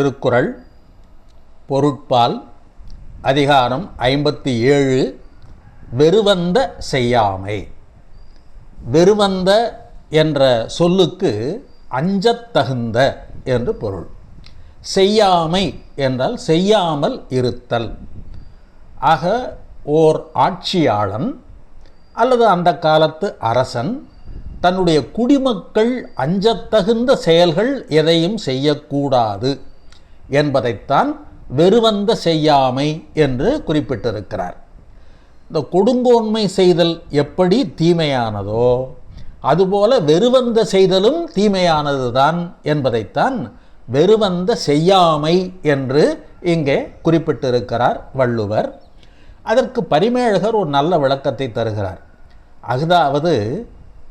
திருக்குறள் பொருட்பால் அதிகாரம் ஐம்பத்தி ஏழு வெறுவந்த செய்யாமை. வெறுவந்த என்ற சொல்லுக்கு அஞ்சத்தகுந்த என்று பொருள். செய்யாமை என்றால் செய்யாமல் இருத்தல். ஆக ஓர் ஆட்சியாளன் அல்லது அந்த காலத்து அரசன் தன்னுடைய குடிமக்கள் அஞ்சத்தகுந்த செயல்கள் எதையும் செய்யக்கூடாது. என்பதைத்தான் வெறுவந்த செய்யாமை என்று குறிப்பிட்டிருக்கிறார். இந்த கொடுங்கோன்மை செய்தல் எப்படி தீமையானதோ அதுபோல வெறுவந்த செய்தலும் தீமையானது தான் என்பதைத்தான் வெறுவந்த செய்யாமை என்று இங்கே குறிப்பிட்டிருக்கிறார் வள்ளுவர். அதற்கு பரிமேழகர் ஒரு நல்ல விளக்கத்தை தருகிறார். அதாவது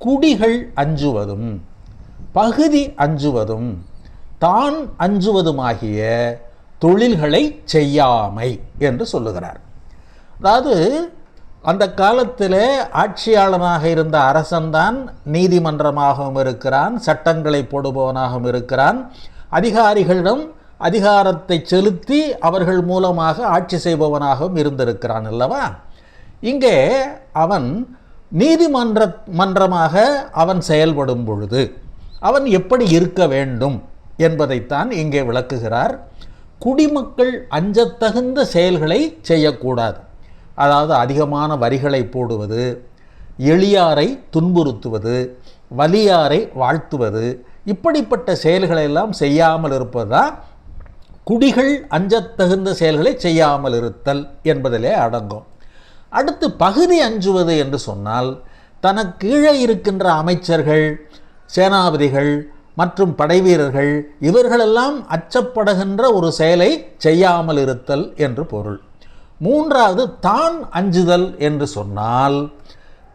குடிகள் அஞ்சுவதும் பகுதி அஞ்சுவதும் தான் அஞ்சுவதுமாகிய தொழில்களை செய்யாமை என்று சொல்லுகிறார். அதாவது அந்த காலத்தில் ஆட்சியாளனாக இருந்த அரசன்தான் நீதிமன்றமாகவும் இருக்கிறான் சட்டங்களை போடுபவனாகவும் இருக்கிறான். அதிகாரிகளிடம் அதிகாரத்தை செலுத்தி அவர்கள் மூலமாக ஆட்சி செய்பவனாகவும் இருந்திருக்கிறான் அல்லவா? இங்கே அவன் நீதிமன்ற மன்றமாக அவன் செயல்படும் பொழுது அவன் எப்படி இருக்க வேண்டும்? என்பதைத்தான் இங்கே விளக்குகிறார். குடிமக்கள் அஞ்சத்தகுந்த செயல்களை செய்யக்கூடாது. அதாவது அதிகமான வரிகளை போடுவது எளியாரை துன்புறுத்துவது வலியாரை வாழ்த்துவது இப்படிப்பட்ட செயல்களை எல்லாம் செய்யாமல் இருப்பதுதான் குடிகள் அஞ்சத்தகுந்த செயல்களை செய்யாமல் இருத்தல் என்பதிலே அடங்கும். அடுத்து பகுதி அஞ்சுவது என்று சொன்னால் தனக்கு கீழே இருக்கின்ற அமைச்சர்கள் சேனாபதிகள் மற்றும் படைவீரர்கள் இவர்களெல்லாம் அச்சப்படுகின்ற ஒரு செயலை செய்யாமல் இருத்தல் என்று பொருள். மூன்றாவது தான் அஞ்சுதல் என்று சொன்னால்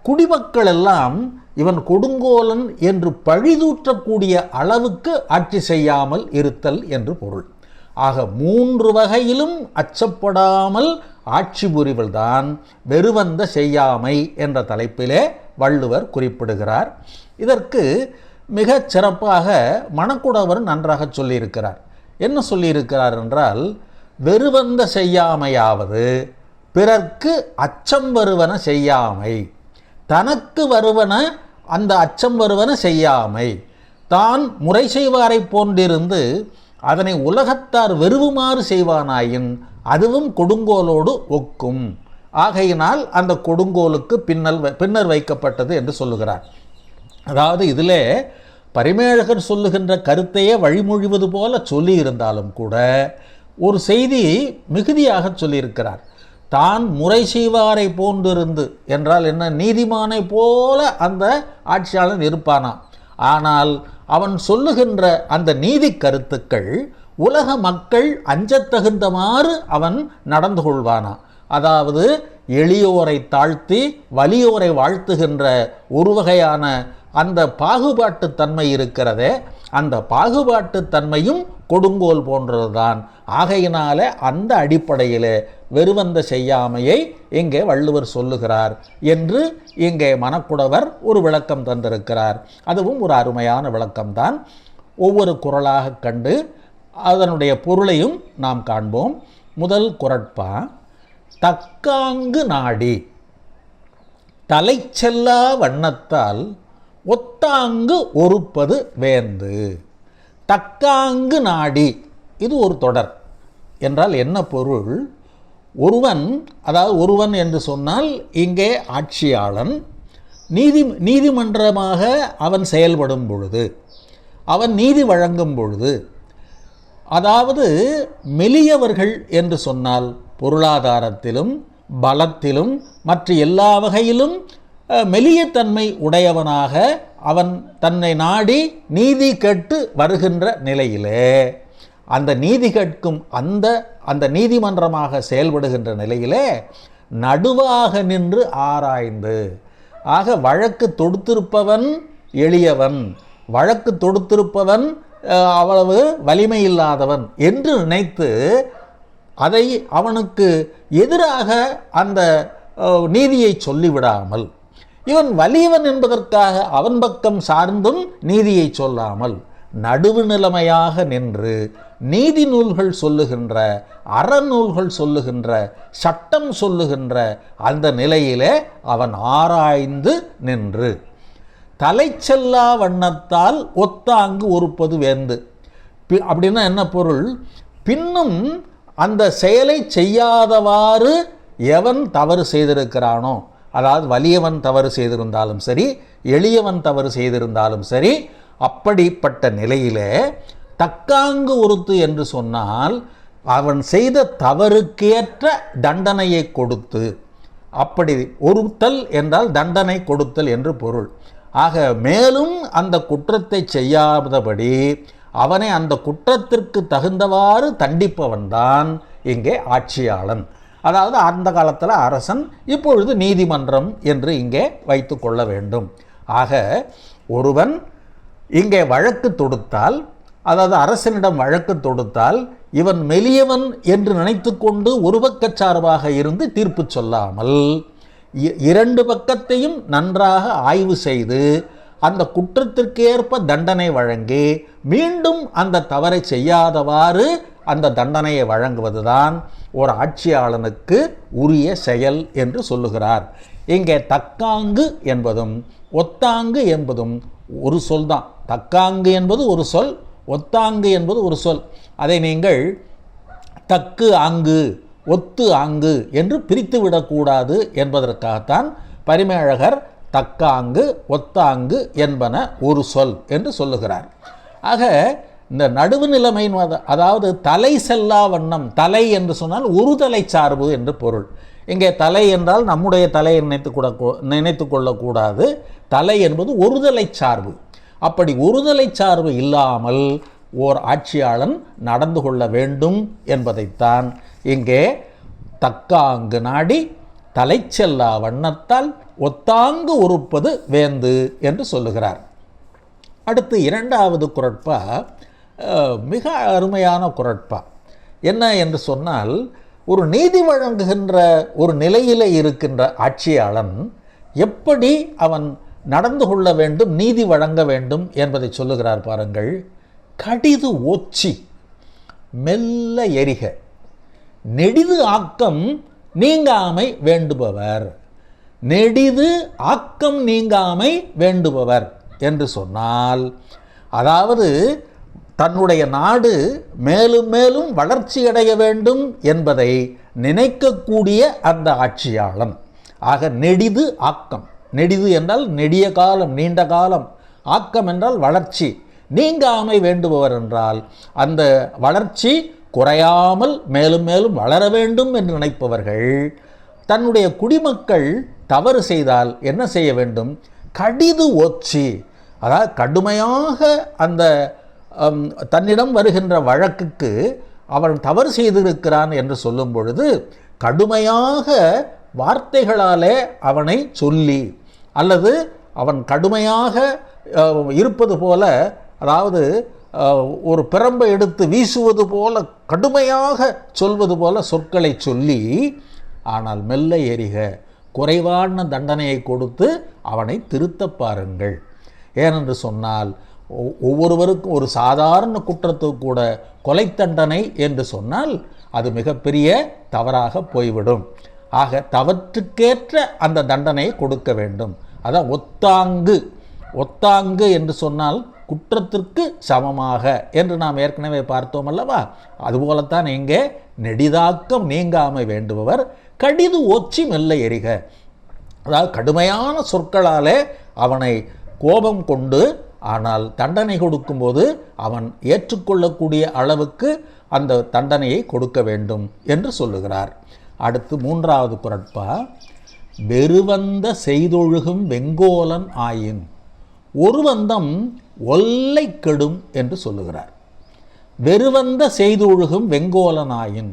குடிமக்கள் எல்லாம் இவன் கொடுங்கோலன் என்று பழிதூற்றக்கூடிய அளவுக்கு ஆட்சி செய்யாமல் இருத்தல் என்று பொருள். ஆக மூன்று வகையிலும் அச்சப்படாமல் ஆட்சி புரிவல்தான் வெறுவந்த செய்யாமை என்ற தலைப்பிலே வள்ளுவர் குறிப்பிடுகிறார். இதற்கு மிகச் சிறப்பாக மணக்குடவர் நன்றாக சொல்லியிருக்கிறார். என்ன சொல்லியிருக்கிறார் என்றால் வெறுவந்த செய்யாமையாவது பிறர்க்கு அச்சம் வருவன செய்யாமை. தனக்கு வருவன அந்த அச்சம் வருவன செய்யாமை. தான் முறை செய்வாரை போன்றிருந்து அதனை உலகத்தார் வெறுவுமாறு செய்வானாயின் அதுவும் கொடுங்கோலோடு ஒக்கும். ஆகையினால் அந்த கொடுங்கோலுக்கு பின்னல் பின்னர் வைக்கப்பட்டது என்று சொல்லுகிறார். அதாவது இதில் பரிமேழகர் சொல்லுகின்ற கருத்தையே வழிமொழிவது போல சொல்லி இருந்தாலும் கூட ஒரு செய்தி மிகுதியாக சொல்லியிருக்கிறார். தான் முறை செய்வாரை போன்றிருந்து என்றால் என்ன? நீதிமானை போல அந்த ஆட்சியாளன் இருப்பானாம் ஆனால் அவன் சொல்லுகின்ற அந்த நீதி கருத்துக்கள் உலக மக்கள் அஞ்சத்தகுந்தமாறு அவன் நடந்து கொள்வானா? அதாவது எளியோரை தாழ்த்தி வலியோரை வாழ்த்துகின்ற ஒரு வகையான அந்த பாகுபாட்டு தன்மை இருக்கிறதே அந்த பாகுபாட்டு தன்மையும் கொடுங்கோல் போன்றதுதான். ஆகையினால அந்த அடிப்படையில் வெறுவந்த செய்யாமையை இங்கே வள்ளுவர் சொல்லுகிறார் என்று இங்கே மனக்குடவர் ஒரு விளக்கம் தந்திருக்கிறார். அதுவும் ஒரு அருமையான விளக்கம்தான். ஒவ்வொரு குரலாக கண்டு அதனுடைய பொருளையும் நாம் காண்போம். முதல் குரட்பா தக்காங்கு நாடி. தலை செல்லா வண்ணத்தால் ஒத்தாங்கு ஒருப்பது வேந்து. தக்காங்கு நாடி. இது ஒரு தொடர். என்றால் என்ன பொருள்? ஒருவன் அதாவது ஒருவன் என்று சொன்னால் இங்கே ஆட்சியாளன் நீதி நீதிமன்றமாக அவன் செயல்படும் பொழுது அவன் நீதி வழங்கும் பொழுது அதாவது மெலியவர்கள் என்று சொன்னால் பொருளாதாரத்திலும் பலத்திலும் மற்ற எல்லா வகையிலும் மெலியத்தன்மை உடையவனாக அவன் தன்னை நாடி நீதி கேட்டு வருகின்ற நிலையிலே. அந்த நீதி கேட்கும் அந்த அந்த நீதிமன்றமாக செயல்படுகின்ற நிலையிலே நடுவாக நின்று ஆராய்ந்து ஆக வழக்கு தொடுத்திருப்பவன் எளியவன் வழக்கு தொடுத்திருப்பவன் அவ்வளவு வலிமை இல்லாதவன் என்று நினைத்து அதை அவனுக்கு எதிராக அந்த நீதியை சொல்லிவிடாமல் இவன் வலியவன் என்பதற்காக அவன் பக்கம் சார்ந்தும் நீதியை சொல்லாமல் நடுவு நிலைமையாக நின்று நீதி நூல்கள் சொல்லுகின்ற அறநூல்கள் சொல்லுகின்ற சட்டம் சொல்லுகின்ற அந்த நிலையிலே அவன் ஆராய்ந்து நின்று. தலைச்செல்லா வண்ணத்தால் ஒத்தாங்கு ஒருப்பது வேந்து. பி- அப்படின்னா என்ன பொருள்? பின்னும் அந்த செயலை செய்யாதவாறு எவன் தவறு செய்திருக்கிறானோ அதாவது வலியவன் தவறு செய்திருந்தாலும் சரி எளியவன் தவறு செய்திருந்தாலும் சரி அப்படிப்பட்ட நிலையிலே தக்காங்கு உறுத்து என்று சொன்னால் அவன் செய்த தவறுக்கேற்ற தண்டனையை கொடுத்து அப்படி ஒருத்தல் என்றால் தண்டனை கொடுத்தல் என்று பொருள். ஆக மேலும் அந்த குற்றத்தை செய்யாதபடி அவனை அந்த குற்றத்திற்கு தகுந்தவாறு தண்டிப்பவன்தான் இங்கே ஆட்சியாளன். அதாவது அந்த காலத்தில் அரசன் இப்பொழுது நீதிமன்றம் என்று இங்கே வைத்து கொள்ள வேண்டும். ஆக ஒருவன் இங்கே வழக்கு தொடுத்தால் அதாவது அரசனிடம் வழக்கு தொடுத்தால் இவன் மெலியவன் என்று நினைத்துக்கொண்டு ஒரு பக்கச்சார்பாக இருந்து தீர்ப்பு சொல்லாமல் இ- இரண்டு பக்கத்தையும் நன்றாக ஆய்வு செய்து அந்த குற்றத்திற்கேற்ப தண்டனை வழங்கி மீண்டும் அந்த தவறை செய்யாதவாறு அந்த தண்டனையை வழங்குவதுதான் ஒரு ஆட்சியாளனுக்கு உரிய செயல் என்று சொல்லுகிறார். இங்கே தக்காங்கு என்பதும் ஒத்தாங்கு என்பதும் ஒரு சொல் தான். தக்காங்கு என்பது ஒரு சொல் ஒத்தாங்கு என்பது ஒரு சொல். அதை நீங்கள் தக்கு ஆங்கு ஒத்து ஆங்கு என்று பிரித்து விடக்கூடாது என்பதற்காகத்தான் பரிமேழகர் தக்காங்கு ஒத்தாங்கு என்பன ஒரு சொல் என்று சொல்லுகிறார். ஆக இந்த நடுவு நிலைமையின் அதாவது தலை செல்லா வண்ணம் தலை என்று சொன்னால் ஒரு தலை சார்பு என்று பொருள். இங்கே தலை என்றால் நம்முடைய தலையை நினைத்து கூட நினைத்து கொள்ளக்கூடாது. தலை என்பது ஒருதலை சார்பு. அப்படி ஒருதலை சார்பு இல்லாமல் ஓர் ஆட்சியாளன் நடந்து கொள்ள வேண்டும் என்பதைத்தான் இங்கே தக்காங்கு நாடி தலைச்செல்லா வண்ணத்தால் ஒத்தாங்கு உறுப்பது வேந்து என்று சொல்லுகிறார். அடுத்து இரண்டாவது குரட்பா மிக அருமையான குரட்பா என்ன என்று சொன்னால் ஒரு நீதி வழங்குகின்ற ஒரு நிலையில் இருக்கின்ற ஆட்சியாளன் எப்படி அவன் நடந்து கொள்ள வேண்டும் நீதி வழங்க வேண்டும் என்பதை சொல்லுகிறார் பாருங்கள். கடிது ஓச்சி மெல்ல எரிக நெடிது ஆக்கம் நீங்காமை வேண்டுபவர். நெடிது ஆக்கம் நீங்காமை வேண்டுபவர் என்று சொன்னால் அதாவது தன்னுடைய நாடு மேலும் மேலும் வளர்ச்சியடைய வேண்டும் என்பதை நினைக்கக்கூடிய அந்த ஆட்சியாளன். ஆக நெடிது ஆக்கம். நெடிது என்றால் நெடிய காலம் நீண்ட காலம். ஆக்கம் என்றால் வளர்ச்சி. நீங்காமை வேண்டுபவர் என்றால் அந்த வளர்ச்சி குறையாமல் மேலும் மேலும் வளர வேண்டும் என்று நினைப்பவர்கள் தன்னுடைய குடிமக்கள் தவறு செய்தால் என்ன செய்ய வேண்டும்? கடிது ஒச்சி அதாவது கடுமையாக அந்த தன்னிடம் வருகின்ற வழக்குக்கு அவன் தவறு செய்திருக்கிறான் என்று சொல்லும் பொழுது கடுமையாக வார்த்தைகளாலே அவனை சொல்லி அல்லது அவன் கடுமையாக இருப்பது போல அதாவது ஒரு பிரம்பை எடுத்து வீசுவது போல கடுமையாக சொல்வது போல சொற்களை சொல்லி ஆனால் மெல்ல எரிக குறைவான தண்டனையை கொடுத்து அவனை திருத்தப் பாருங்கள். ஏனென்று சொன்னால் ஒ- ஒவ்வொருவருக்கும் ஒரு சாதாரண குற்றத்துக்கு கூட கொலை தண்டனை என்று சொன்னால் அது மிகப்பெரிய தவறாக போய்விடும். ஆக தவற்றுக்கேற்ற அந்த தண்டனையை கொடுக்க வேண்டும். அதான் ஒத்தாங்கு. ஒத்தாங்கு என்று சொன்னால் குற்றத்திற்கு சமமாக என்று நாம் ஏற்கனவே பார்த்தோம் அல்லவா? அதுபோலத்தான் இங்கே நெடிதாக்கம் நீங்காமை வேண்டுபவர் கடிது ஒச்சி மெல்ல எரிக அதாவது கடுமையான சொற்களாலே அவனை கோபம் கொண்டு ஆனால் தண்டனை கொடுக்கும்போது அவன் ஏற்றுக்கொள்ளக்கூடிய அளவுக்கு அந்த தண்டனையை கொடுக்க வேண்டும் என்று சொல்லுகிறார். அடுத்து மூன்றாவது குரட்பா வெறுவந்த செய்தொழுகும் வெங்கோலன் ஆயின். ஒரு வந்தம் ஒல்லை கெடும் என்று சொல்லுகிறார். வெறுவந்த செய்தொழுகும் வெங்கோலனாயின்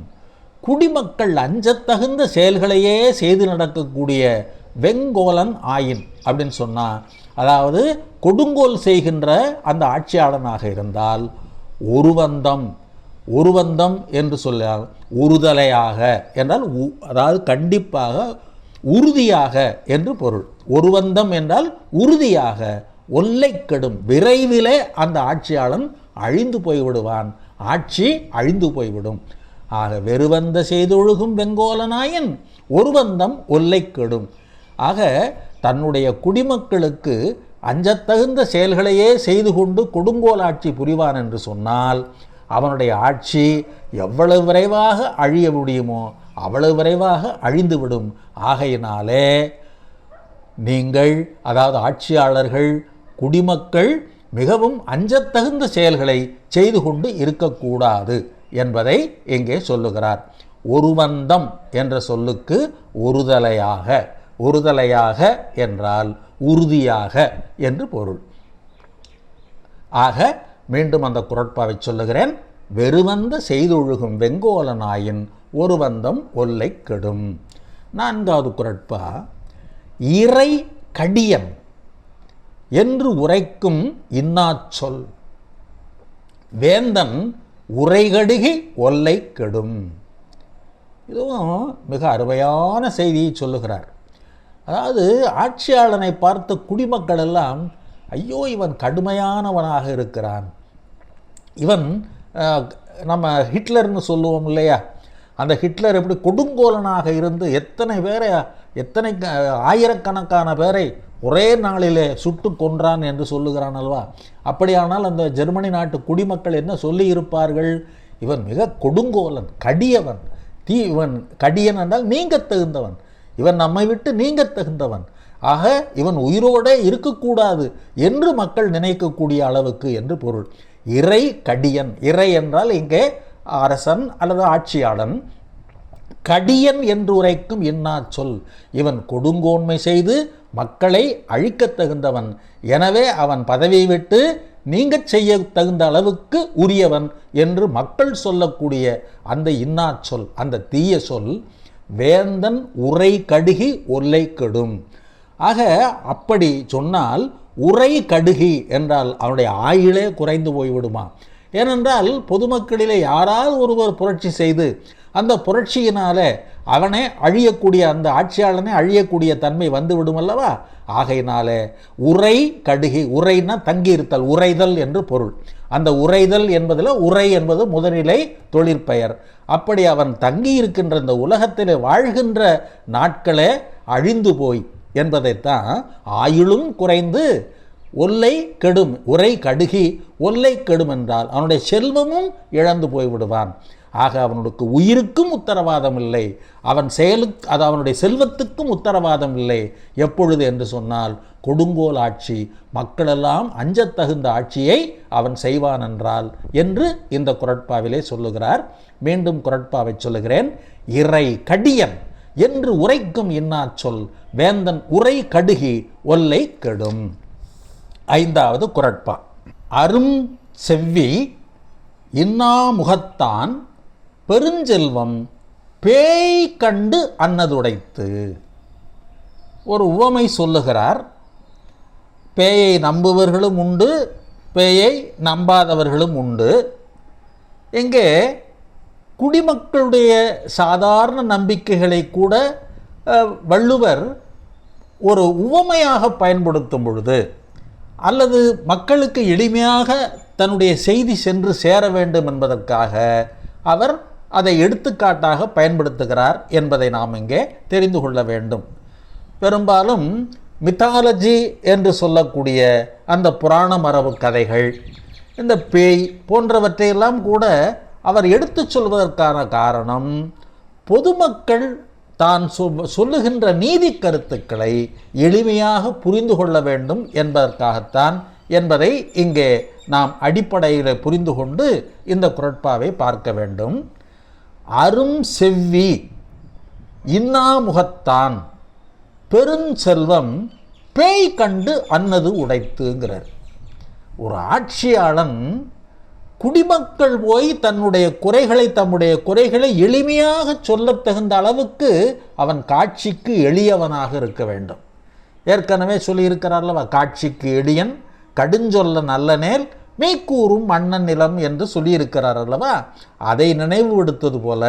குடிமக்கள் அஞ்சத்தகுந்த செயல்களையே செய்து நடக்கக்கூடிய வெங்கோலன் ஆயின் அப்படின்னு சொன்னால் அதாவது கொடுங்கோல் செய்கின்ற அந்த ஆட்சியாளனாக இருந்தால் ஒருவந்தம் ஒருவந்தம் என்று சொல்ல உறுதலையாக என்றால் உ- அதாவது கண்டிப்பாக உறுதியாக என்று பொருள். ஒருவந்தம் என்றால் உறுதியாக ஒல்லை கெடும் விரைவிலே அந்த ஆட்சியாளன் அழிந்து போய்விடுவான். ஆட்சி அழிந்து போய்விடும். ஆக வெறுவந்த செய்தொழுகும் வெங்கோலனாயன் ஒருவந்தம் ஒல்லை கெடும் ஆக தன்னுடைய குடிமக்களுக்கு அஞ்சத்தகுந்த செயல்களையே செய்து கொண்டு கொடுங்கோல் ஆட்சி புரிவான் என்று சொன்னால் அவனுடைய ஆட்சி எவ்வளவு விரைவாக அழிய முடியுமோ அவ்வளவு விரைவாக அழிந்துவிடும். ஆகையினாலே நீங்கள் அதாவது ஆட்சியாளர்கள் குடிமக்கள் மிகவும் அஞ்சத்தகுந்த செயல்களை செய்து கொண்டு இருக்கக்கூடாது என்பதை இங்கே சொல்லுகிறார். ஒருவந்தம் என்ற சொல்லுக்கு ஒருதலையாக ஒருதலையாக என்றால் உறுதியாக என்று பொருள். ஆக மீண்டும் அந்த குரட்பாவை சொல்லுகிறேன். வெறுவந்த செய்தொழுகும் வெங்கோலனாயின் ஒருவந்தம் ஒல்லை கெடும். நான்காவது குரட்பா இறை கடியன் என்று உரைக்கும் இன்னாச்சொல். வேந்தன் உரைகடுகி ஒல்லை கெடும். இதுவும் மிக அருமையான செய்தியை சொல்லுகிறார். அதாவது ஆட்சியாளனை பார்த்த குடிமக்கள் எல்லாம் ஐயோ இவன் கடுமையானவனாக இருக்கிறான். இவன் நம்ம ஹிட்லர்னு சொல்லுவோம் இல்லையா? அந்த ஹிட்லர் எப்படி கொடுங்கோலனாக இருந்து எத்தனை பேரை எத்தனை க- ஆயிரக்கணக்கான பேரை ஒரே நாளிலே சுட்டு கொன்றான் என்று சொல்லுகிறான் அல்வா அப்படியானால் அந்த ஜெர்மனி நாட்டு குடிமக்கள் என்ன சொல்லி இருப்பார்கள் இவன் மிக கொடுங்கோலன் கடியவன். தீ இவன் கடியன் என்றால் நீங்க தகுந்தவன். இவன் நம்மை விட்டு நீங்க தகுந்தவன். ஆக இவன் உயிரோடே இருக்கக்கூடாது என்று மக்கள் நினைக்கக்கூடிய அளவுக்கு என்று பொருள். இறை கடியன் இறை என்றால் இங்கே அரசன் அல்லது ஆட்சியாளன். கடியன் என்று உரைக்கும் இன்னா சொல். இவன் கொடுங்கோன்மை செய்து மக்களை அழிக்கத் தகுந்தவன். எனவே அவன் பதவியை விட்டு நீங்க செய்ய தகுந்த அளவுக்கு உரியவன் என்று மக்கள் சொல்லக்கூடிய அந்த இன்னா சொல் அந்த தீய சொல் வேந்தன் உரை கடுகி ஒல்லை கெடும். ஆக அப்படி சொன்னால் உரை கடுகி என்றால் அவனுடைய ஆயுளே குறைந்து போய்விடுமா? ஏனென்றால் பொதுமக்களிலே யாராவது ஒருவர் புரட்சி செய்து அந்த புரட்சியினால் அவனே அழியக்கூடிய அந்த ஆட்சியாளனே அழியக்கூடிய தன்மை வந்து விடும் அல்லவா? உரை கடுகி உரைனா தங்கியிருத்தல் உரைதல் என்று பொருள். அந்த உரைதல் என்பதில் உரை என்பது முதலிலை தொழிற்பெயர் அப்படி அவன் தங்கி இருக்கின்ற இந்த உலகத்தில் வாழ்கின்ற நாட்களே அழிந்து போய் என்பதைத்தான் ஆயுளும் குறைந்து ஒல்லை கெடும் உரை கடுகி ஒல்லை கெடும் என்றால் அவனுடைய செல்வமும் இழந்து போய்விடுவான் ஆக அவனுக்கு உயிருக்கும் உத்தரவாதம் இல்லை அவன் செயலுக்கு அது அவனுடைய செல்வத்துக்கும் உத்தரவாதம் இல்லை எப்பொழுது என்று சொன்னால் கொடுங்கோல் ஆட்சி மக்களெல்லாம் அஞ்சத்தகுந்த ஆட்சியை அவன் செய்வான் என்றால் என்று இந்த குரட்பாவிலே சொல்லுகிறார். மீண்டும் குரட்பாவை சொல்லுகிறேன். இறை கடியன் என்று உரைக்கும் இன்னா சொல் வேந்தன் உரை கடுகி ஒல்லை கெடும். ஐந்தாவது குரட்பா. அரும் செவ்வி இன்னா முகத்தான் பெருஞ்செல்வம் பேய் கண்டு அன்னதுடைத்து. ஒரு உவமை சொல்லுகிறார் பேயை நம்புவர்களும் உண்டு பேயை நம்பாதவர்களும் உண்டு. இங்கே குடிமக்களுடைய சாதாரண நம்பிக்கைகளை கூட வள்ளுவர் ஒரு உவமையாக பயன்படுத்தும் பொழுது அல்லது மக்களுக்கு எளிமையாக தன்னுடைய செய்தி சென்று சேர வேண்டும் என்பதற்காக அவர் அதை எடுத்துக்காட்டாக பயன்படுத்துகிறார் என்பதை நாம் இங்கே தெரிந்து கொள்ள வேண்டும். பெரும்பாலும் மித்தாலஜி என்று சொல்லக்கூடிய அந்த புராண மரபு கதைகள் இந்த பேய் போன்றவற்றையெல்லாம் கூட அவர் எடுத்துச் சொல்வதற்கான காரணம் பொதுமக்கள் தான் சொ- சொல்லுகின்ற நீதி கருத்துக்களை எளிமையாக புரிந்து கொள்ள வேண்டும் என்பதற்காகத்தான் என்பதை இங்கே நாம் அடிப்படையில் புரிந்து கொண்டு இந்த குரட்பாவை பார்க்க வேண்டும். அரும் செவ்வி இன்னா முகத்தான் பெருஞ்செல்வம் பேய் கண்டு அன்னது உடைத்துங்கிறார். ஒரு ஆட்சியாளன் குடிமக்கள் போய் தன்னுடைய குறைகளை தம்முடைய குறைகளை எளிமையாக சொல்லத் தகுந்த அளவுக்கு அவன் காட்சிக்கு எளியவனாக இருக்க வேண்டும். ஏற்கனவே சொல்லியிருக்கிறார் அல்லவா காட்சிக்கு எளியன் கடுஞ்சொல்ல நல்ல நேர் மெய்க்கூறும் மன்னன் நிலம் என்று சொல்லியிருக்கிறார் அல்லவா? அதை நினைவுபடுத்தது போல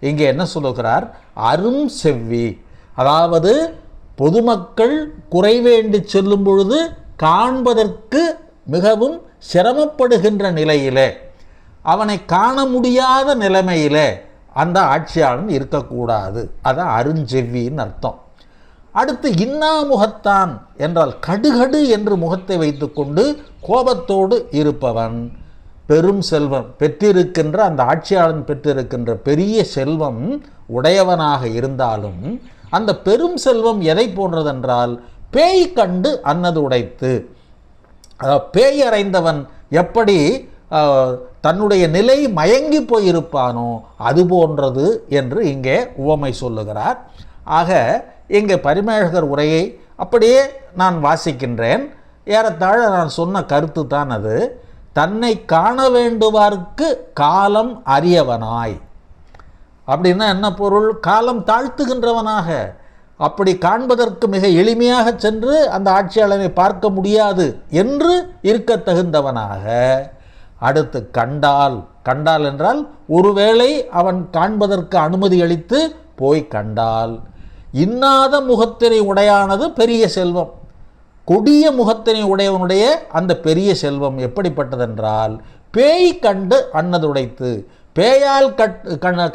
இங்கே என்ன சொல்லுகிறார்? அரும் செவ்வி. அதாவது பொதுமக்கள் குறை வேண்டி செல்லும் பொழுது காண்பதற்கு மிகவும் சிரமப்படுகின்ற நிலையிலே அவனை காண முடியாத நிலைமையிலே அந்த ஆட்சியாளன் இருக்கக்கூடாது. அதான் அருஞ்செவ்வின்னு அர்த்தம். அடுத்து இன்னா முகத்தான் என்றால் கடுகடு என்று முகத்தை வைத்துக்கொண்டு கோபத்தோடு இருப்பவன். பெரும் செல்வம் பெற்றிருக்கின்ற அந்த ஆட்சியாளன் பெற்றிருக்கின்ற பெரிய செல்வம் உடையவனாக இருந்தாலும் அந்த பெரும் செல்வம் எதை போன்றதென்றால் பேய் கண்டு அன்னது உடைத்து. பேய் அறைந்தவன் எப்படி தன்னுடைய நிலை மயங்கி போயிருப்பானோ அது போன்றது என்று இங்கே உவமை சொல்லுகிறார். ஆக இங்கே பரிமேழகர் உரையை அப்படியே நான் வாசிக்கின்றேன். ஏறத்தாழ நான் சொன்ன கருத்து தான் அது. தன்னை காண வேண்டுவார்க்கு காலம் அறியவனாய் அப்படின்னா என்ன பொருள்? காலம் தாழ்த்துகின்றவனாக. அப்படி காண்பதற்கு மிக எளிமையாக சென்று அந்த ஆட்சியாளனை பார்க்க முடியாது என்று இருக்க தகுந்தவனாக. அடுத்து கண்டால். கண்டால் என்றால் ஒருவேளை அவன் காண்பதற்கு அனுமதி அளித்து போய் கண்டால். இன்னாத முகத்தினை உடையானது பெரிய செல்வம். கொடிய முகத்தினை உடையவனுடைய அந்த பெரிய செல்வம் எப்படிப்பட்டதென்றால் பேய் கண்டு அன்னது உடைத்து பேயால் கட்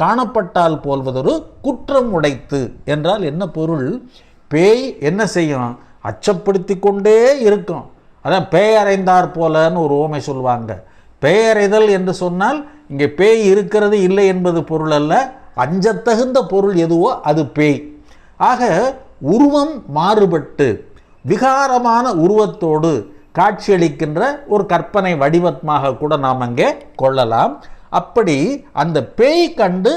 காணப்பட்டால் போல்வதொரு குற்றம் உடைத்து என்றால் என்ன பொருள்? பேய் என்ன செய்யும்? அச்சப்படுத்தி கொண்டே இருக்கும். அதான் பேய் அறைந்தார் போலன்னு ஒரு ஓமை சொல்லுவாங்க. பேயறைதல் என்று சொன்னால் இங்கே பேய் இருக்கிறது இல்லை என்பது பொருள் அல்ல அஞ்சத்தகுந்த பொருள் எதுவோ அது பேய். ஆக உருவம் மாறுபட்டு விகாரமான உருவத்தோடு காட்சியளிக்கின்ற ஒரு கற்பனை வடிவமாக கூட நாம் அங்கே கொள்ளலாம். அப்படி அந்த பேய் கண்டு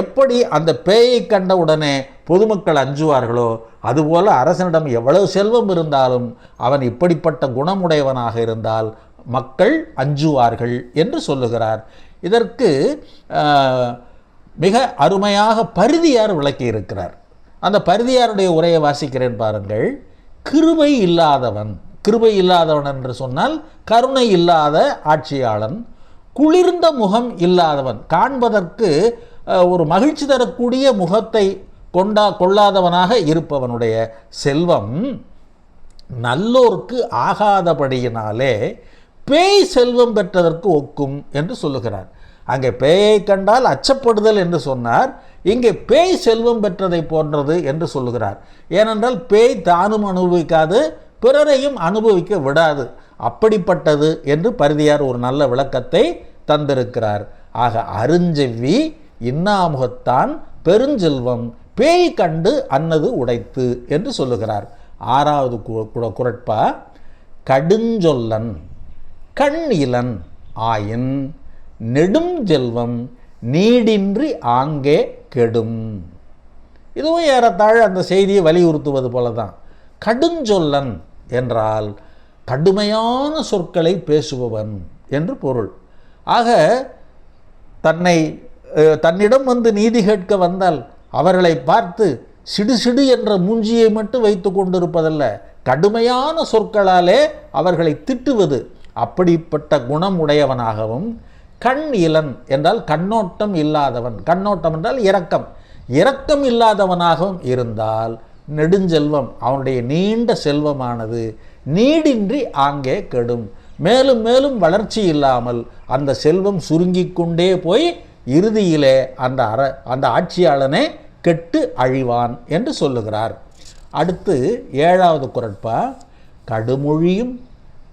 எப்படி அந்த பேயை கண்ட உடனே பொதுமக்கள் அஞ்சுவார்களோ அதுபோல அரசனிடம் எவ்வளவு செல்வம் இருந்தாலும் அவன் இப்படிப்பட்ட குணமுடையவனாக இருந்தால் மக்கள் அஞ்சுவார்கள் என்று சொல்லுகிறார். இதற்கு மிக அருமையாக பரிதியார் விளக்கி இருக்கிறார் அந்த பரிதியாருடைய உரையை வாசிக்கிறேன் பாருங்கள். கிருபை இல்லாதவன் கிருபை இல்லாதவன் என்று சொன்னால் கருணை இல்லாத ஆட்சியாளன் குளிர்ந்த முகம் இல்லாதவன் காண்பதற்கு ஒரு மகிழ்ச்சி தரக்கூடிய முகத்தை கொண்டா கொள்ளாதவனாக இருப்பவனுடைய செல்வம் நல்லோர்க்கு ஆகாதபடியினாலே பேய் செல்வம் பெற்றதற்கு ஒக்கும் என்று சொல்லுகிறார். அங்கே பேயை கண்டால் அச்சப்படுதல் என்று சொன்னார். இங்கே பேய் செல்வம் பெற்றதை போன்றது என்று சொல்லுகிறார். ஏனென்றால் பேய் தானும் அனுபவிக்காது பிறரையும் அனுபவிக்க விடாது. அப்படிப்பட்டது என்று பரிதியார் ஒரு நல்ல விளக்கத்தை தந்திருக்கிறார். ஆக அருஞ்செவ்வி இன்னாமுகத்தான் பெருஞ்செல்வம் பேய் கண்டு அன்னது உடைத்து என்று சொல்லுகிறார். ஆறாவது கு- கு- குரட்பா கடுஞ்சொல்லன் கண் இளன் ஆயின் நெடுஞ்செல்வம் நீடின்றி ஆங்கே கெடும். இதுவும் ஏறத்தாழ அந்த செய்தியை வலியுறுத்துவது போல தான் கடுஞ்சொல்லன் என்றால் கடுமையான சொற்களை பேசுபவன் என்று பொருள். ஆக தன்னை தன்னிடம் வந்து நீதி கேட்க வந்தால் அவர்களை பார்த்து சிடு சிடு என்ற மூஞ்சியை மட்டும் வைத்து கொண்டிருப்பதல்ல கடுமையான சொற்களாலே அவர்களை திட்டுவது அப்படிப்பட்ட குணம் உடையவனாகவும் கண் இலன் என்றால் கண்ணோட்டம் இல்லாதவன். கண்ணோட்டம் என்றால் இரக்கம். இரக்கம் இல்லாதவனாகவும் இருந்தால் நெடுஞ்செல்வம் அவனுடைய நீண்ட செல்வமானது நீடின்றி ஆங்கே கெடும். மேலும் மேலும் வளர்ச்சி இல்லாமல் அந்த செல்வம் சுருங்கிக் கொண்டே போய் இறுதியிலே அந்த அற அந்த ஆட்சியாளனே கெட்டு அழிவான் என்று சொல்லுகிறார். அடுத்து ஏழாவது குரட்பா கடுமொழியும்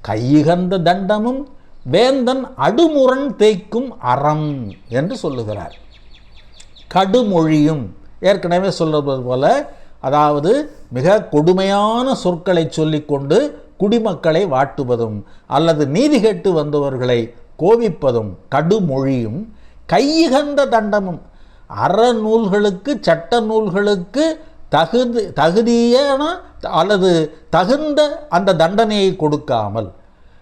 கையுகந்த தண்டமும் வேந்தன் அடுமுரண் தேய்க்கும் அறம் என்று சொல்லுகிறார். கடுமொழியும் ஏற்கனவே சொல்வது போல அதாவது மிக கொடுமையான சொற்களை சொல்லிக்கொண்டு குடிமக்களை வாட்டுவதும் அல்லது நீதி கேட்டு வந்தவர்களை கோபிப்பதும் கடுமொழியும் கையகந்த தண்டமும். அறநூல்களுக்கு சட்ட நூல்களுக்கு தகுதி தகுதியான அல்லது தகுந்த அந்த தண்டனையை கொடுக்காமல்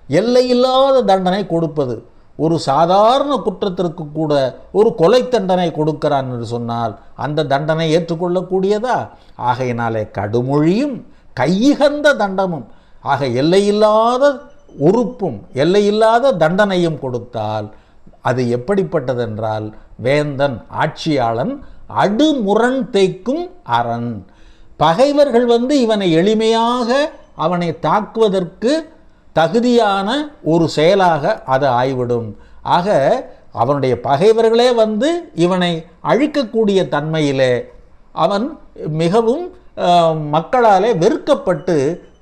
எல்லையில்லாத தண்டனை கொடுப்பது. ஒரு சாதாரண குற்றத்திற்கு கூட ஒரு கொலை தண்டனை கொடுக்கிறான் என்று சொன்னால் அந்த தண்டனை ஏற்றுக்கொள்ளக்கூடியதா? ஆகையினாலே கடுமொழியும் கையிகந்த தண்டமும் ஆக எல்லையில்லாத உறுப்பும் எல்லையில்லாத தண்டனையும் கொடுத்தால் அது எப்படிப்பட்டதென்றால் வேந்தன் ஆட்சியாளன் அடுமுரண் தேய்க்கும் அரண். பகைவர்கள் வந்து இவனை எளிமையாக அவனை தாக்குவதற்கு தகுதியான ஒரு செயலாக அது ஆய்விடும். ஆக அவனுடைய பகைவர்களே வந்து இவனை அழிக்கக்கூடிய தன்மையிலே அவன் மிகவும் மக்களாலே வெறுக்கப்பட்டு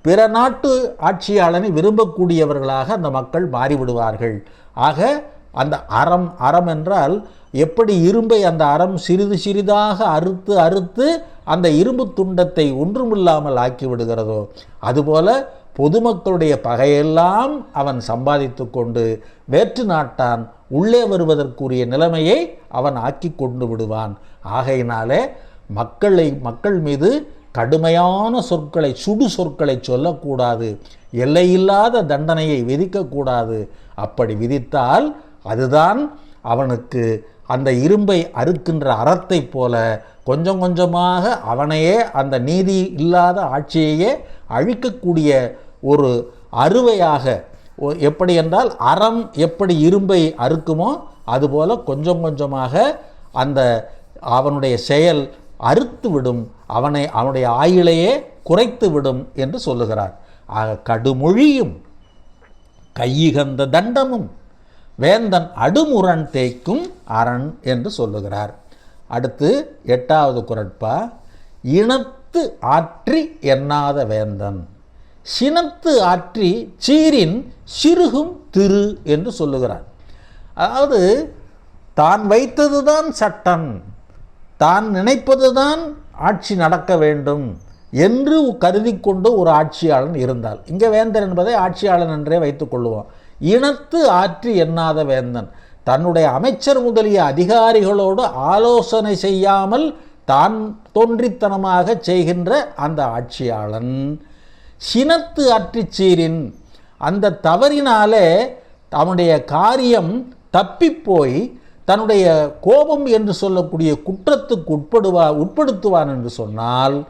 பிற நாட்டு ஆட்சியாளனை விரும்பக்கூடியவர்களாக அந்த மக்கள் மாறிவிடுவார்கள். ஆக அந்த அறம் அறம் என்றால் எப்படி இரும்பை அந்த அறம் சிறிது சிறிதாக அறுத்து அறுத்து அந்த இரும்பு துண்டத்தை ஒன்றுமில்லாமல் ஆக்கி விடுகிறதோ அதுபோல பொதுமக்களுடைய பகையெல்லாம் அவன் சம்பாதித்து கொண்டு வேற்று நாட்டான் உள்ளே வருவதற்குரிய நிலைமையை அவன் ஆக்கி கொண்டு விடுவான். ஆகையினாலே மக்களை மக்கள் மீது கடுமையான சொற்களை சுடு சொற்களை சொல்லக்கூடாது. எல்லையில்லாத தண்டனையை விதிக்கக்கூடாது. அப்படி விதித்தால் அதுதான் அவனுக்கு அந்த இரும்பை அறுக்கின்ற அறத்தைப் போல கொஞ்சம் கொஞ்சமாக அவனையே அந்த நீதி இல்லாத ஆட்சியையே அழிக்கக்கூடிய ஒரு அறுவையாக ஒ- எப்படி என்றால் அறம் எப்படி இரும்பை அறுக்குமோ அதுபோல் கொஞ்சம் கொஞ்சமாக அந்த அவனுடைய செயல் அறுத்து விடும் அவனை அவனுடைய ஆயுளையே குறைத்து விடும் என்று சொல்லுகிறார். ஆக கடுமொழியும் கையிகந்த தண்டமும் வேந்தன் அடுமுரண் தேய்க்கும் அரண் என்று சொல்லுகிறார். அடுத்து எட்டாவது குரட்பா இனத்து ஆற்றி எண்ணாத வேந்தன். சினத்து ஆற்றி சீரின் சிறுகும் திரு என்று சொல்லுகிறார். அதாவது தான் வைத்ததுதான் சட்டம் தான் நினைப்பதுதான் ஆட்சி நடக்க வேண்டும் என்று கருதி கொண்டு ஒரு ஆட்சியாளன் இருந்தால். இங்கே வேந்தன் என்பதை ஆட்சியாளன் என்றே வைத்துக் கொள்வோம். இனத்து ஆற்றி எண்ணாத வேந்தன் தன்னுடைய அமைச்சர் முதலிய அதிகாரிகளோடு ஆலோசனை செய்யாமல் தான் தோன்றித்தனமாக செய்கின்ற அந்த ஆட்சியாளன். சினத்து அற்றுச்சீரின் அந்த தவறினாலே அவனுடைய காரியம் தப்பிப்போய் தன்னுடைய கோபம் என்று சொல்லக்கூடிய குற்றத்துக்கு உட்படுவா உட்படுத்துவான் என்று சொன்னால்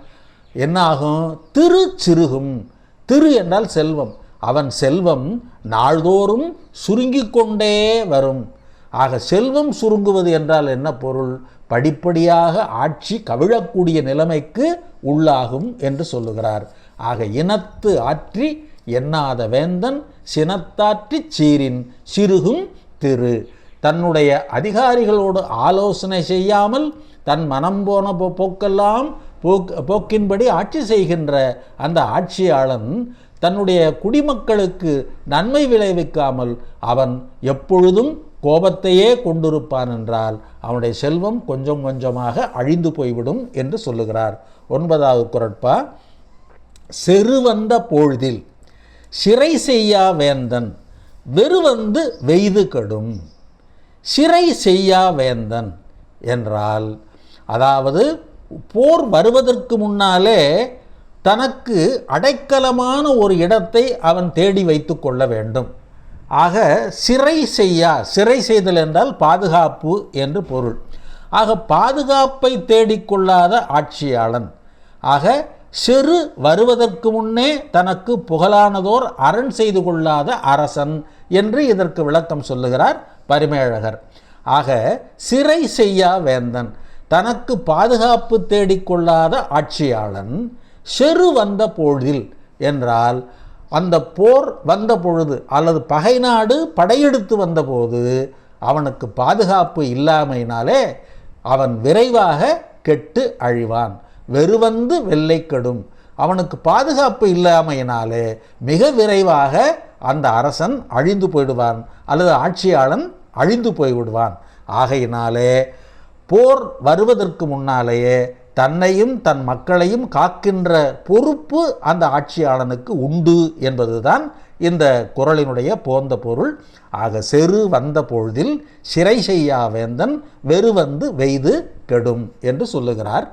என்னாகும்? திரு சிறுகும். திரு என்றால் செல்வம். அவன் செல்வம் நாள்தோறும் சுருங்கிக் கொண்டே வரும். ஆக செல்வம் சுருங்குவது என்றால் என்ன பொருள்? படிப்படியாக ஆட்சி கவிழக்கூடிய நிலைமைக்கு உள்ளாகும் என்று சொல்லுகிறார். ஆக இனத்து ஆற்றி எண்ணாத வேந்தன் சினத்தாற்றிச் சீரின் சிறுகும் திரு. தன்னுடைய அதிகாரிகளோடு ஆலோசனை செய்யாமல் தன் மனம் போன போ- போக்கெல்லாம் போக் போக்கின்படி ஆட்சி செய்கின்ற அந்த ஆட்சியாளன் தன்னுடைய குடிமக்களுக்கு நன்மை விளைவிக்காமல் அவன் எப்பொழுதும் கோபத்தையே கொண்டிருப்பான் என்றால் அவனுடைய செல்வம் கொஞ்சம் கொஞ்சமாக அழிந்து போய்விடும் என்று சொல்லுகிறார். ஒன்பதாவது குரட்பா செருவந்த பொழுதில் சிறை செய்யா வேந்தன் வெறுவந்து வெய்து கடும். சிறை செய்யா வேந்தன் என்றால் அதாவது போர் வருவதற்கு முன்னாலே தனக்கு அடைக்கலமான ஒரு இடத்தை அவன் தேடி வைத்து கொள்ள வேண்டும். ஆக சிறை செய்யா சிறை செய்தல் என்றால் பாதுகாப்பு என்று பொருள். ஆக பாதுகாப்பை தேடிக்கொள்ளாத ஆட்சியாளன். ஆக சிறு வருவதற்கு முன்னே தனக்கு புகழானதோர் அரண் செய்து கொள்ளாத அரசன் என்று இதற்கு விளக்கம் சொல்லுகிறார் பரிமேழகர். ஆக சிறை செய்யா வேந்தன் தனக்கு பாதுகாப்பு தேடிக்கொள்ளாத ஆட்சியாளன் செரு வந்த பொழுதில் என்றால் அந்த போர் வந்த பொழுது அல்லது பகை நாடு படையெடுத்து வந்தபோது அவனுக்கு பாதுகாப்பு இல்லாமையினாலே அவன் விரைவாக கெட்டு அழிவான். வெறுவந்து வெள்ளை கெடும் அவனுக்கு பாதுகாப்பு இல்லாமையினாலே மிக விரைவாக அந்த அரசன் அழிந்து போயிடுவான் அல்லது ஆட்சியாளன் அழிந்து போய்விடுவான். ஆகையினாலே போர் வருவதற்கு முன்னாலேயே தன்னையும் தன் மக்களையும் காக்கின்ற பொறுப்பு அந்த ஆட்சியாளனுக்கு உண்டு என்பதுதான் இந்த குரலினுடைய போந்த பொருள். ஆக செரு வந்த பொழுதில் சிறை செய்யா வேந்தன் வெறுவந்து வெய்து கெடும் என்று சொல்லுகிறார்.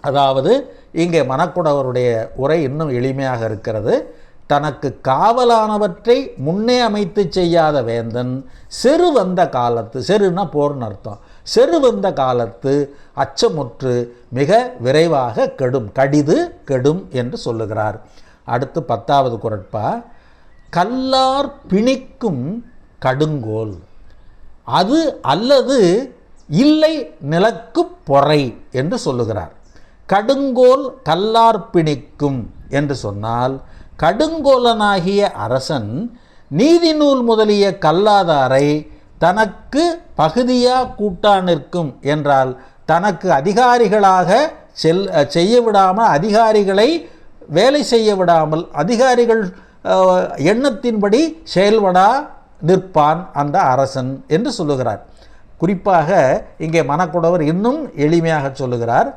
அதாவது இங்கே மணக்குடவருடைய உரை இன்னும் எளிமையாக இருக்கிறது. தனக்கு காவலானவற்றை முன்னே அமைத்து செய்யாத வேந்தன் செரு வந்த காலத்து செருன்னா போர்னு அர்த்தம். செரு வந்த காலத்து அச்சமுற்று மிக விரைவாக கெடும் கடிது கெடும் என்று சொல்லுகிறார். அடுத்து பத்தாவது குரட்பா கல்லார் பிணிக்கும் கடுங்கோல். அது அல்லது இல்லை நிலக்கு பொறை என்று சொல்லுகிறார். கடுங்கோல் கல்லார் பிணிக்கும் என்று சொன்னால் கடுங்கோலனாகிய அரசன் நீதி நூல் முதலிய கல்லாதாரை தனக்கு பகுதியா கூட்டா நிற்கும் என்றால் தனக்கு அதிகாரிகளாக செல் செய்ய விடாமல் அதிகாரிகளை வேலை செய்ய விடாமல் அதிகாரிகள் எண்ணத்தின்படி செயல்படா நிற்பான் அந்த அரசன் என்று சொல்லுகிறார். குறிப்பாக இங்கே மனக்குடவர் இன்னும் எளிமையாக சொல்லுகிறார்.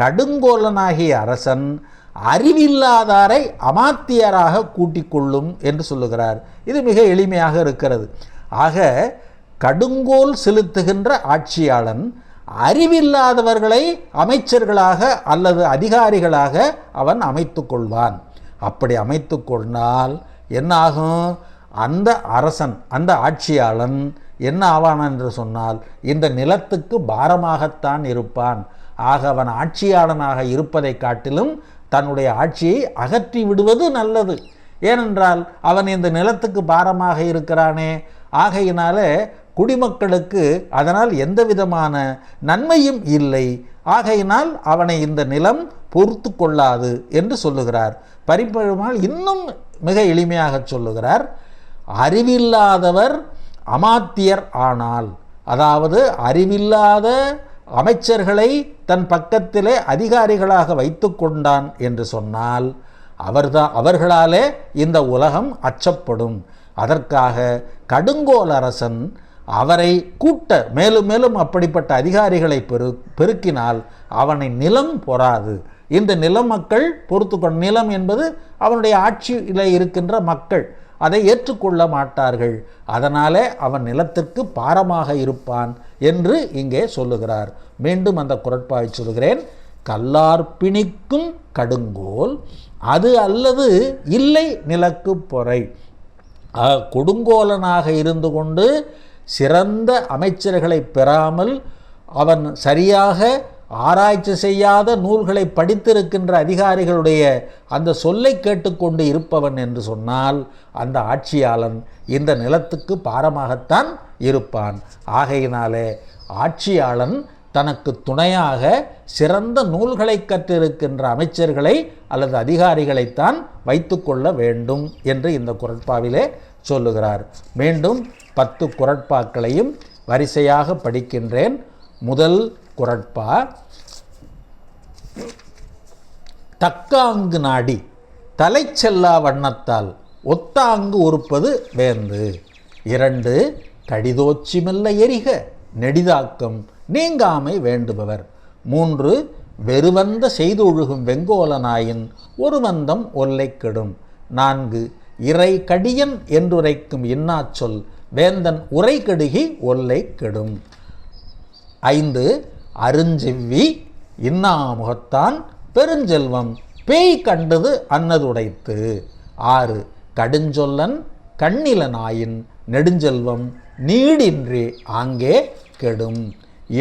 கடுங்கோலனாகிய அரசன் அறிவில்லாதாரை அமாத்தியராக கூட்டிக் கொள்ளும் என்று சொல்லுகிறார். இது மிக எளிமையாக இருக்கிறது. ஆக கடுங்கோல் செலுத்துகின்ற ஆட்சியாளன் அறிவில்லாதவர்களை அமைச்சர்களாக அல்லது அதிகாரிகளாக அவன் அமைத்து கொள்வான். அப்படி அமைத்து கொண்டால் என்னாகும்? அந்த அரசன் அந்த ஆட்சியாளன் என்ன ஆவான் என்று சொன்னால் இந்த நிலத்துக்கு பாரமாகத்தான் இருப்பான். ஆக அவன் ஆட்சியாளனாக இருப்பதை காட்டிலும் தன்னுடைய ஆட்சியை அகற்றி விடுவது நல்லது. ஏனென்றால் அவன் இந்த நிலத்துக்கு பாரமாக இருக்கிறானே. ஆகையினாலே குடிமக்களுக்கு அதனால் எந்த விதமான நன்மையும் இல்லை. ஆகையினால் அவனை இந்த நிலம் பொறுத்து கொள்ளாது என்று சொல்லுகிறார். பரிப்பெருமாள் இன்னும் மிக எளிமையாக சொல்லுகிறார். அறிவில்லாதவர் அமாத்தியர் ஆனால். அதாவது அறிவில்லாத அமைச்சர்களை தன் பக்கத்திலே அதிகாரிகளாக வைத்து கொண்டான் என்று சொன்னால் அவர்தான் அவர்களாலே இந்த உலகம் அச்சப்படும். அதற்காக கடுங்கோல் அரசன் அவரை கூட்ட மேலும் மேலும் அப்படிப்பட்ட அதிகாரிகளை பெரு பெருக்கினால் அவனை நிலம் பொறாது. இந்த நில மக்கள் பொறுத்து கொண்ட நிலம் என்பது அவனுடைய ஆட்சியில் இருக்கின்ற மக்கள். அதை ஏற்றுக்கொள்ள மாட்டார்கள். அதனாலே அவன் நிலத்திற்கு பாரமாக இருப்பான் என்று இங்கே சொல்லுகிறார். மீண்டும் அந்த குரட்பாவை சொல்கிறேன் கல்லார் பிணிக்கும் கடுங்கோல் அது அல்லது இல்லை நிலக்கு பொறை. கொடுங்கோலனாக இருந்து கொண்டு சிறந்த அமைச்சர்களை பெறாமல் அவன் சரியாக ஆராய்ச்சி செய்யாத நூல்களை படித்திருக்கின்ற அதிகாரிகளுடைய அந்த சொல்லை கேட்டுக்கொண்டு இருப்பவன் என்று சொன்னால் அந்த ஆட்சியாளன் இந்த நிலத்துக்கு பாரமாகத்தான் இருப்பான். ஆகையினாலே ஆட்சியாளன் தனக்கு துணையாக சிறந்த நூல்களை கற்றிருக்கின்ற அமைச்சர்களை அல்லது அதிகாரிகளைத்தான் வைத்துக்கொள்ள வேண்டும் என்று இந்த குரட்பாவிலே சொல்லுகிறார். மீண்டும் பத்து குரட்பாக்களையும் வரிசையாக படிக்கின்றேன். முதல் குரட்பா தக்காங்கு நாடி தலை செல்லா வண்ணத்தால் ஒத்தாங்கு உறுப்பது வேந்து. இரண்டு கடிதோச்சி மெல்ல எரிக நெடிதாக்கம் நீங்காமை வேண்டுபவர். மூன்று வெறுவந்த செய்தொழுகும் வெங்கோலனாயின் ஒரு வந்தம் ஒல்லை கெடும். நான்கு இறை கடியன் என்றுரைக்கும் இன்னாச்சொல் வேந்தன் உரை கெடுகி ஒல்லை கெடும். ஐந்து அருஞ்செவ்வி இன்னாமுகத்தான் பெருஞ்செல்வம் பேய் கண்டது அன்னதுடைத்து. ஆறு கடுஞ்சொல்லன் கண்ணிலனாயின் நெடுஞ்செல்வம் நீடின்றி ஆங்கே கெடும்.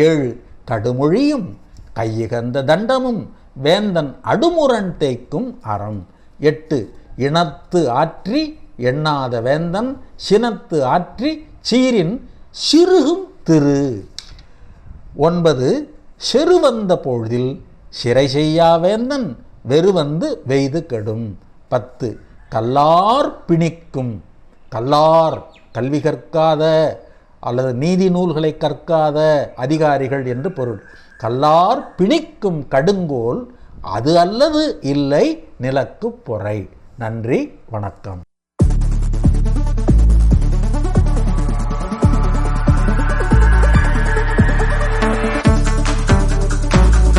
ஏழு கடுமொழியும் கையகந்த தண்டமும் வேந்தன் அடுமுரண் தேய்க்கும் அறம். எட்டு இனத்து ஆற்றி எண்ணாத வேந்தன் சினத்து ஆற்றி சீரின் சிறுகும் திரு. ஒன்பது செருவந்த பொழுதில் சிறை செய்யாவேந்தன் வெறு வெறுவந்து வெய்து கெடும். பத்து கல்லார் பிணிக்கும். கல்லார் கல்வி கற்காத அல்லது நீதி நூல்களை கற்காத அதிகாரிகள் என்று பொருள். கல்லார் பிணிக்கும் கடுங்கோல் அது அல்லது இல்லை நிலக்கு பொறை. நன்றி வணக்கம்.